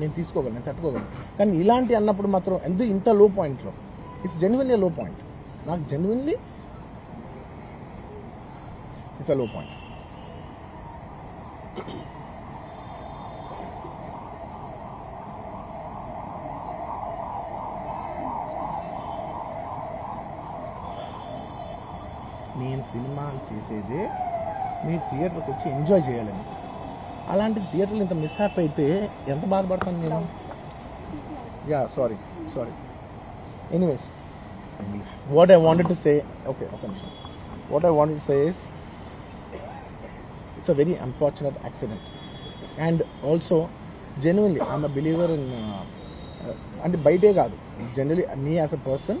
నేను తీసుకోగలను నేను తట్టుకోగలను. కానీ ఇలాంటి అన్నప్పుడు మాత్రం ఎందు ఇంత లో? పాయింట్లో ఇట్స్ జెన్యున్లీ లో పాయింట్ నాకు genuinely it's a low point నేను సినిమా చేసేదే మీరు థియేటర్కి వచ్చి ఎంజాయ్ చేయాలని. అలాంటి థియేటర్లు ఇంత మిస్ హ్యాప్ అయితే ఎంత బాధపడతాను నేను yeah sorry sorry anyways what I wanted to say okay ఒక నిమిషం. What I wanted to say is it's a very unfortunate accident and also genuinely I'm a believer in అంటే బయటే కాదు. Generally me as a person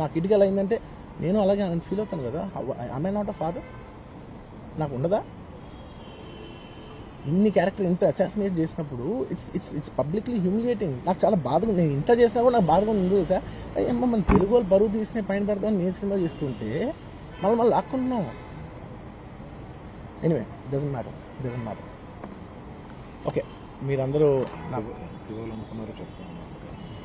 నాకు కిడ్కి ఎలా అయిందంటే నేను అలాగే ఫీల్ అవుతాను కదా. ఐ నాట్ అ ఫాదర్ నాకు ఉండదా? ఇన్ని క్యారెక్టర్ ఇంత అసాసినేట్ చేసినప్పుడు it's it's it's publicly humiliating నాకు చాలా బాధగా నేను ఇంత చేసినా కూడా నాకు బాధగా ఉంది సార్ అయ్యమ్మ మన తెలుగు వాళ్ళు బరువు తీసిన పైన పెడతామని నేను సినిమా చేస్తుంటే మళ్ళీ మళ్ళీ లాక్కుంటున్నాం. Anyway doesn't matter doesn't matter okay మీరందరూ నాకు ఇవ్వాలనుకున్నారో చెప్తాను.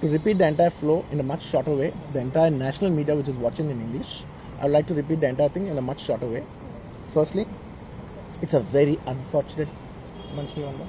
to repeat the entire flow in a much shorter way, the entire national media which is watching in English, I would like to repeat the entire thing in a much shorter way. Firstly, it's a very unfortunate monthly number.